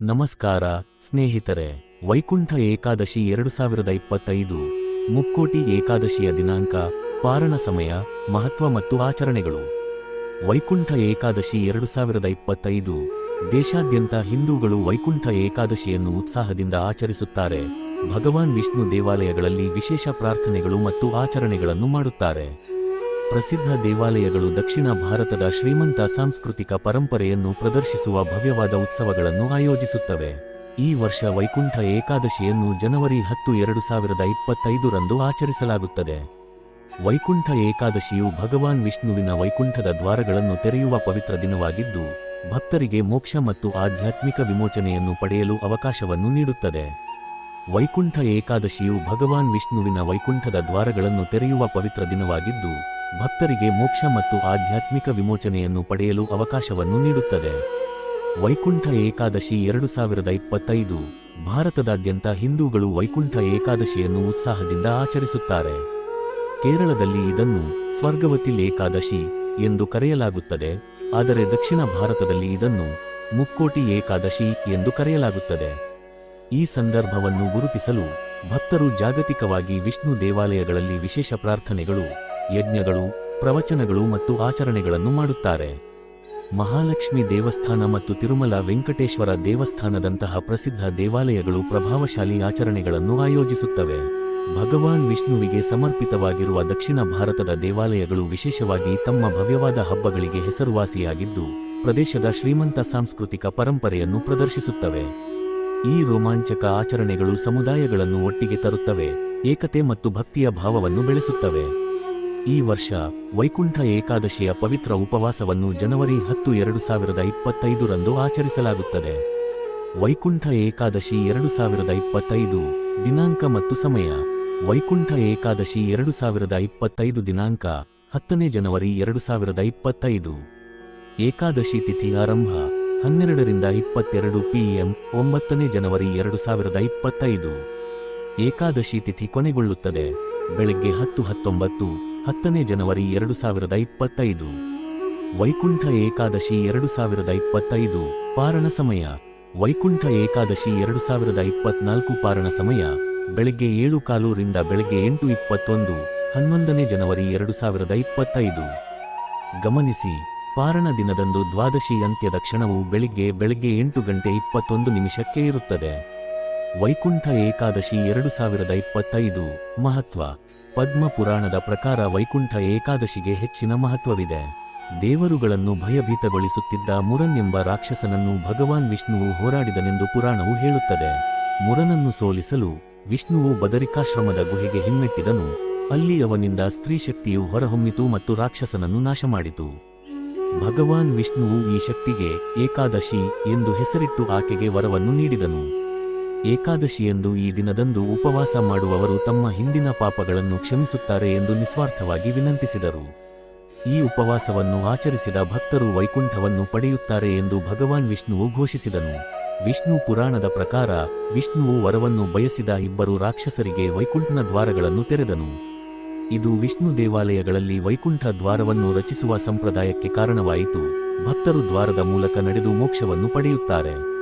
ನಮಸ್ಕಾರ, ಸ್ನೇಹಿತರೆ. ವೈಕುಂಠ ಏಕಾದಶಿ ಎರಡು ಸಾವಿರದ ಇಪ್ಪತ್ತೈದು, ಮುಕ್ಕೋಟಿ ಏಕಾದಶಿಯ ದಿನಾಂಕ, ಪಾರಣ ಸಮಯ, ಮಹತ್ವ ಮತ್ತು ಆಚರಣೆಗಳು. ವೈಕುಂಠ ಏಕಾದಶಿ ಎರಡು ಸಾವಿರದ ಇಪ್ಪತ್ತೈದು, ದೇಶಾದ್ಯಂತ ಹಿಂದೂಗಳು ವೈಕುಂಠ ಏಕಾದಶಿಯನ್ನು ಉತ್ಸಾಹದಿಂದ ಆಚರಿಸುತ್ತಾರೆ. ಭಗವಾನ್ ವಿಷ್ಣು ದೇವಾಲಯಗಳಲ್ಲಿ ವಿಶೇಷ ಪ್ರಾರ್ಥನೆಗಳು ಮತ್ತು ಆಚರಣೆಗಳನ್ನು ಮಾಡುತ್ತಾರೆ. ಪ್ರಸಿದ್ಧ ದೇವಾಲಯಗಳು ದಕ್ಷಿಣ ಭಾರತದ ಶ್ರೀಮಂತ ಸಾಂಸ್ಕೃತಿಕ ಪರಂಪರೆಯನ್ನು ಪ್ರದರ್ಶಿಸುವ ಭವ್ಯವಾದ ಉತ್ಸವಗಳನ್ನು ಆಯೋಜಿಸುತ್ತವೆ. ಈ ವರ್ಷ ವೈಕುಂಠ ಏಕಾದಶಿಯನ್ನು ಜನವರಿ ಹತ್ತು ಎರಡು ಸಾವಿರದ ಇಪ್ಪತ್ತೈದರಂದು ಆಚರಿಸಲಾಗುತ್ತದೆ. ವೈಕುಂಠ ಏಕಾದಶಿಯು ಭಗವಾನ್ ವಿಷ್ಣುವಿನ ವೈಕುಂಠದ ದ್ವಾರಗಳನ್ನು ತೆರೆಯುವ ಪವಿತ್ರ ದಿನವಾಗಿದ್ದು, ಭಕ್ತರಿಗೆ ಮೋಕ್ಷ ಮತ್ತು ಆಧ್ಯಾತ್ಮಿಕ ವಿಮೋಚನೆಯನ್ನು ಪಡೆಯಲು ಅವಕಾಶವನ್ನು ನೀಡುತ್ತದೆ. ವೈಕುಂಠ ಏಕಾದಶಿಯು ಭಗವಾನ್ ವಿಷ್ಣುವಿನ ವೈಕುಂಠದ ದ್ವಾರಗಳನ್ನು ತೆರೆಯುವ ಪವಿತ್ರ ದಿನವಾಗಿದ್ದು ಭಕ್ತರಿಗೆ ಮೋಕ್ಷ ಮತ್ತು ಆಧ್ಯಾತ್ಮಿಕ ವಿಮೋಚನೆಯನ್ನು ಪಡೆಯಲು ಅವಕಾಶವನ್ನು ನೀಡುತ್ತದೆ. ವೈಕುಂಠ ಏಕಾದಶಿ ಎರಡು ಸಾವಿರದ ಇಪ್ಪತ್ತೈದು. ಭಾರತದಾದ್ಯಂತ ಹಿಂದೂಗಳು ವೈಕುಂಠ ಏಕಾದಶಿಯನ್ನು ಉತ್ಸಾಹದಿಂದ ಆಚರಿಸುತ್ತಾರೆ. ಕೇರಳದಲ್ಲಿ ಇದನ್ನು ಸ್ವರ್ಗವತಿ ಏಕಾದಶಿ ಎಂದು ಕರೆಯಲಾಗುತ್ತದೆ. ಆದರೆ ದಕ್ಷಿಣ ಭಾರತದಲ್ಲಿ ಇದನ್ನು ಮುಕ್ಕೋಟಿ ಏಕಾದಶಿ ಎಂದು ಕರೆಯಲಾಗುತ್ತದೆ. ಈ ಸಂದರ್ಭವನ್ನು ಗುರುತಿಸಲು ಭಕ್ತರು ಜಾಗತಿಕವಾಗಿ ವಿಷ್ಣು ದೇವಾಲಯಗಳಲ್ಲಿ ವಿಶೇಷ ಪ್ರಾರ್ಥನೆಗಳು ಯಜ್ಞಗಳು, ಪ್ರವಚನಗಳು ಮತ್ತು ಆಚರಣೆಗಳನ್ನು ಮಾಡುತ್ತಾರೆ. ಮಹಾಲಕ್ಷ್ಮಿ ದೇವಸ್ಥಾನ ಮತ್ತು ತಿರುಮಲ ವೆಂಕಟೇಶ್ವರ ದೇವಸ್ಥಾನದಂತಹ ಪ್ರಸಿದ್ಧ ದೇವಾಲಯಗಳು ಪ್ರಭಾವಶಾಲಿ ಆಚರಣೆಗಳನ್ನು ಆಯೋಜಿಸುತ್ತವೆ. ಭಗವಾನ್ ವಿಷ್ಣುವಿಗೆ ಸಮರ್ಪಿತವಾಗಿರುವ ದಕ್ಷಿಣ ಭಾರತದ ದೇವಾಲಯಗಳು ವಿಶೇಷವಾಗಿ ತಮ್ಮ ಭವ್ಯವಾದ ಹಬ್ಬಗಳಿಗೆ ಹೆಸರುವಾಸಿಯಾಗಿದ್ದು, ಪ್ರದೇಶದ ಶ್ರೀಮಂತ ಸಾಂಸ್ಕೃತಿಕ ಪರಂಪರೆಯನ್ನು ಪ್ರದರ್ಶಿಸುತ್ತವೆ. ಈ ರೋಮಾಂಚಕ ಆಚರಣೆಗಳು ಸಮುದಾಯಗಳನ್ನು ಒಟ್ಟಿಗೆ ತರುತ್ತವೆ, ಏಕತೆ ಮತ್ತು ಭಕ್ತಿಯ ಭಾವವನ್ನು ಬೆಳೆಸುತ್ತವೆ. ಈ ವರ್ಷ ವೈಕುಂಠ ಏಕಾದಶಿಯ ಪವಿತ್ರ ಉಪವಾಸವನ್ನು ಜನವರಿ ಹತ್ತು ಎರಡು ಸಾವಿರದ ಇಪ್ಪತ್ತೈದರಂದು ಆಚರಿಸಲಾಗುತ್ತದೆ. ವೈಕುಂಠ ಏಕಾದಶಿ ಎರಡು ಸಾವಿರದ ಇಪ್ಪತ್ತೈದು ದಿನಾಂಕ ಮತ್ತು ಸಮಯ. ವೈಕುಂಠ ಏಕಾದಶಿ ಎರಡು ಸಾವಿರದ ಇಪ್ಪತ್ತೈದು ದಿನಾಂಕ ಹತ್ತನೇ ಜನವರಿ ಎರಡು ಸಾವಿರದ ಇಪ್ಪತ್ತೈದು. ಏಕಾದಶಿ ತಿಥಿ ಆರಂಭ ಹನ್ನೆರಡರಿಂದ ಇಪ್ಪತ್ತೆರಡು ಪಿಎಂ ಒಂಬತ್ತನೇ ಜನವರಿ ಎರಡು ಸಾವಿರದ ಇಪ್ಪತ್ತೈದು. ಏಕಾದಶಿ ತಿಥಿ ಕೊನೆಗೊಳ್ಳುತ್ತದೆ. ಬೆಳಗ್ಗೆ ಹತ್ತು ಹತ್ತೊಂಬತ್ತು ಹತ್ತನೇ ಜನವರಿ ಎರಡು ಸಾವಿರದ ಇಪ್ಪತ್ತೈದು. ವೈಕುಂಠ ಏಕಾದಶಿ ಎರಡು ಸಾವಿರದ ಇಪ್ಪತ್ತೈದು ಪಾರಣ ಸಮಯ. ವೈಕುಂಠ ಏಕಾದಶಿ ಎರಡು ಸಾವಿರದ ಇಪ್ಪತ್ನಾಲ್ಕು ಪಾರಣ ಸಮಯ. ಬೆಳಗ್ಗೆ ಏಳು ಕಾಲು ರಿಂದ ಬೆಳಗ್ಗೆ ಎಂಟು ಇಪ್ಪತ್ತೊಂದು, ಹನ್ನೊಂದನೇ ಜನವರಿ ಎರಡು ಸಾವಿರದ ಇಪ್ಪತ್ತೈದು. ಗಮನಿಸಿ, ಪಾರಣ ದಿನದಂದು ದ್ವಾದಶಿ ಅಂತ್ಯದ ಕ್ಷಣವು ಬೆಳಿಗ್ಗೆ ಬೆಳಗ್ಗೆ ಎಂಟು ಗಂಟೆ ಇಪ್ಪತ್ತೊಂದು ನಿಮಿಷಕ್ಕೆ ಇರುತ್ತದೆ. ವೈಕುಂಠ ಏಕಾದಶಿ ಎರಡು ಸಾವಿರದ ಇಪ್ಪತ್ತೈದು, ಮಹತ್ವ. ಪದ್ಮ ಪುರಾಣದ ಪ್ರಕಾರ ವೈಕುಂಠ ಏಕಾದಶಿಗೆ ಹೆಚ್ಚಿನ ಮಹತ್ವವಿದೆ. ದೇವರುಗಳನ್ನು ಭಯಭೀತಗೊಳಿಸುತ್ತಿದ್ದ ಮುರನ್ ಎಂಬ ರಾಕ್ಷಸನನ್ನು ಭಗವಾನ್ ವಿಷ್ಣುವು ಹೋರಾಡಿದನೆಂದು ಪುರಾಣವು ಹೇಳುತ್ತದೆ. ಮುರನನ್ನು ಸೋಲಿಸಲು ವಿಷ್ಣುವು ಬದರಿಕಾಶ್ರಮದ ಗುಹೆಗೆ ಹಿಮ್ಮೆಟ್ಟಿದನು. ಅಲ್ಲಿ ಅವನಿಂದ ಸ್ತ್ರೀ ಶಕ್ತಿಯು ಹೊರಹೊಮ್ಮಿತು ಮತ್ತು ರಾಕ್ಷಸನನ್ನು ನಾಶಮಾಡಿತು. ಭಗವಾನ್ ವಿಷ್ಣುವು ಈ ಶಕ್ತಿಗೆ ಏಕಾದಶಿ ಎಂದು ಹೆಸರಿಟ್ಟು ಆಕೆಗೆ ವರವನ್ನು ನೀಡಿದನು. ಏಕಾದಶಿಯಂದು ಈ ದಿನದಂದು ಉಪವಾಸ ಮಾಡುವವರು ತಮ್ಮ ಹಿಂದಿನ ಪಾಪಗಳನ್ನು ಕ್ಷಮಿಸುತ್ತಾರೆ ಎಂದು ನಿಸ್ವಾರ್ಥವಾಗಿ ವಿನಂತಿಸಿದರು. ಈ ಉಪವಾಸವನ್ನು ಆಚರಿಸಿದ ಭಕ್ತರು ವೈಕುಂಠವನ್ನು ಪಡೆಯುತ್ತಾರೆ ಎಂದು ಭಗವಾನ್ ವಿಷ್ಣುವು ಘೋಷಿಸಿದನು. ವಿಷ್ಣು ಪುರಾಣದ ಪ್ರಕಾರ ವಿಷ್ಣುವು ವರವನ್ನು ಬಯಸಿದ ಇಬ್ಬರು ರಾಕ್ಷಸರಿಗೆ ವೈಕುಂಠನ ದ್ವಾರಗಳನ್ನು ತೆರೆದನು. ಇದು ವಿಷ್ಣು ದೇವಾಲಯಗಳಲ್ಲಿ ವೈಕುಂಠ ದ್ವಾರವನ್ನು ರಚಿಸುವ ಸಂಪ್ರದಾಯಕ್ಕೆ ಕಾರಣವಾಯಿತು. ಭಕ್ತರು ದ್ವಾರದ ಮೂಲಕ ನಡೆದು ಮೋಕ್ಷವನ್ನು ಪಡೆಯುತ್ತಾರೆ.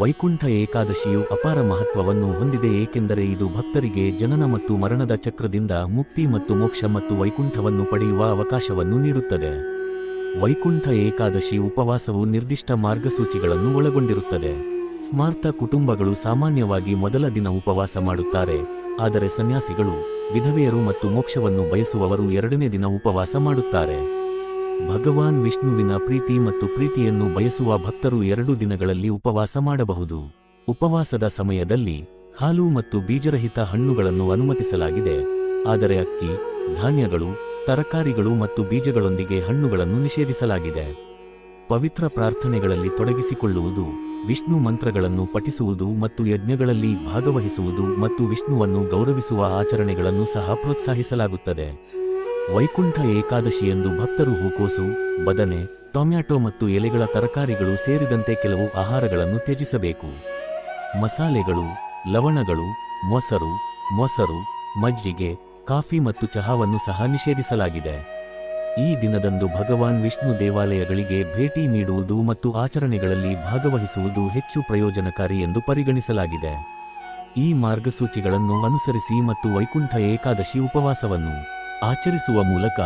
ವೈಕುಂಠ ಏಕಾದಶಿಯು ಅಪಾರ ಮಹತ್ವವನ್ನು ಹೊಂದಿದೆ ಏಕೆಂದರೆ ಇದು ಭಕ್ತರಿಗೆ ಜನನ ಮತ್ತು ಮರಣದ ಚಕ್ರದಿಂದ ಮುಕ್ತಿ ಮತ್ತು ಮೋಕ್ಷ ಮತ್ತು ವೈಕುಂಠವನ್ನು ಪಡೆಯುವ ಅವಕಾಶವನ್ನು ನೀಡುತ್ತದೆ. ವೈಕುಂಠ ಏಕಾದಶಿ ಉಪವಾಸವು ನಿರ್ದಿಷ್ಟ ಮಾರ್ಗಸೂಚಿಗಳನ್ನು ಒಳಗೊಂಡಿರುತ್ತದೆ. ಸ್ಮಾರ್ಥ ಕುಟುಂಬಗಳು ಸಾಮಾನ್ಯವಾಗಿ ಮೊದಲ ದಿನ ಉಪವಾಸ ಮಾಡುತ್ತಾರೆ. ಆದರೆ ಸನ್ಯಾಸಿಗಳು, ವಿಧವೆಯರು ಮತ್ತು ಮೋಕ್ಷವನ್ನು ಬಯಸುವವರು ಎರಡನೇ ದಿನ ಉಪವಾಸ ಮಾಡುತ್ತಾರೆ. ಭಗವಾನ್ ವಿಷ್ಣುವಿನ ಪ್ರೀತಿ ಮತ್ತು ಪ್ರೀತಿಯನ್ನು ಬಯಸುವ ಭಕ್ತರು ಎರಡು ದಿನಗಳಲ್ಲಿ ಉಪವಾಸ ಮಾಡಬಹುದು. ಉಪವಾಸದ ಸಮಯದಲ್ಲಿ ಹಾಲು ಮತ್ತು ಬೀಜರಹಿತ ಹಣ್ಣುಗಳನ್ನು ಅನುಮತಿಸಲಾಗಿದೆ. ಆದರೆ ಅಕ್ಕಿ, ಧಾನ್ಯಗಳು, ತರಕಾರಿಗಳು ಮತ್ತು ಬೀಜಗಳೊಂದಿಗೆ ಹಣ್ಣುಗಳನ್ನು ನಿಷೇಧಿಸಲಾಗಿದೆ. ಪವಿತ್ರ ಪ್ರಾರ್ಥನೆಗಳಲ್ಲಿ ತೊಡಗಿಸಿಕೊಳ್ಳುವುದು, ವಿಷ್ಣು ಮಂತ್ರಗಳನ್ನು ಪಠಿಸುವುದು ಮತ್ತು ಯಜ್ಞಗಳಲ್ಲಿ ಭಾಗವಹಿಸುವುದು ಮತ್ತು ವಿಷ್ಣುವನ್ನು ಗೌರವಿಸುವ ಆಚರಣೆಗಳನ್ನು ಸಹ ಪ್ರೋತ್ಸಾಹಿಸಲಾಗುತ್ತದೆ. ವೈಕುಂಠ ಏಕಾದಶಿಯಂದು ಭಕ್ತರು ಹೂಕೋಸು, ಬದನೆ, ಟೊಮ್ಯಾಟೊ ಮತ್ತು ಎಲೆಗಳ ತರಕಾರಿಗಳು ಸೇರಿದಂತೆ ಕೆಲವು ಆಹಾರಗಳನ್ನು ತ್ಯಜಿಸಬೇಕು. ಮಸಾಲೆಗಳು, ಲವಣಗಳು, ಮೊಸರು ಮೊಸರು, ಮಜ್ಜಿಗೆ, ಕಾಫಿ ಮತ್ತು ಚಹಾವನ್ನು ಸಹ ನಿಷೇಧಿಸಲಾಗಿದೆ. ಈ ದಿನದಂದು ಭಗವಾನ್ ವಿಷ್ಣು ದೇವಾಲಯಗಳಿಗೆ ಭೇಟಿ ನೀಡುವುದು ಮತ್ತು ಆಚರಣೆಗಳಲ್ಲಿ ಭಾಗವಹಿಸುವುದು ಹೆಚ್ಚು ಪ್ರಯೋಜನಕಾರಿ ಎಂದು ಪರಿಗಣಿಸಲಾಗಿದೆ. ಈ ಮಾರ್ಗಸೂಚಿಗಳನ್ನು ಅನುಸರಿಸಿ ಮತ್ತು ವೈಕುಂಠ ಏಕಾದಶಿ ಉಪವಾಸವನ್ನು ಆಚರಿಸುವ ಮೂಲಕ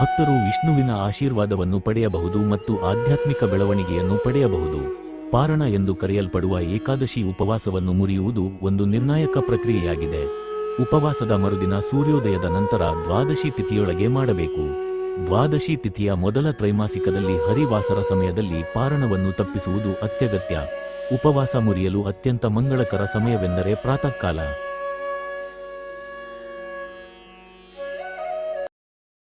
ಭಕ್ತರು ವಿಷ್ಣುವಿನ ಆಶೀರ್ವಾದವನ್ನು ಪಡೆಯಬಹುದು ಮತ್ತು ಆಧ್ಯಾತ್ಮಿಕ ಬೆಳವಣಿಗೆಯನ್ನು ಪಡೆಯಬಹುದು. ಪಾರಣ ಎಂದು ಕರೆಯಲ್ಪಡುವ ಏಕಾದಶಿ ಉಪವಾಸವನ್ನು ಮುರಿಯುವುದು ಒಂದು ನಿರ್ಣಾಯಕ ಪ್ರಕ್ರಿಯೆಯಾಗಿದೆ. ಉಪವಾಸದ ಮರುದಿನ ಸೂರ್ಯೋದಯದ ನಂತರ ದ್ವಾದಶಿ ತಿಥಿಯೊಳಗೆ ಮಾಡಬೇಕು. ದ್ವಾದಶಿ ತಿಥಿಯ ಮೊದಲ ತ್ರೈಮಾಸಿಕದಲ್ಲಿ ಹರಿವಾಸರ ಸಮಯದಲ್ಲಿ ಪಾರಣವನ್ನು ತಪ್ಪಿಸುವುದು ಅತ್ಯಗತ್ಯ. ಉಪವಾಸ ಮುರಿಯಲು ಅತ್ಯಂತ ಮಂಗಳಕರ ಸಮಯವೆಂದರೆ ಪ್ರಾತಃಕಾಲ.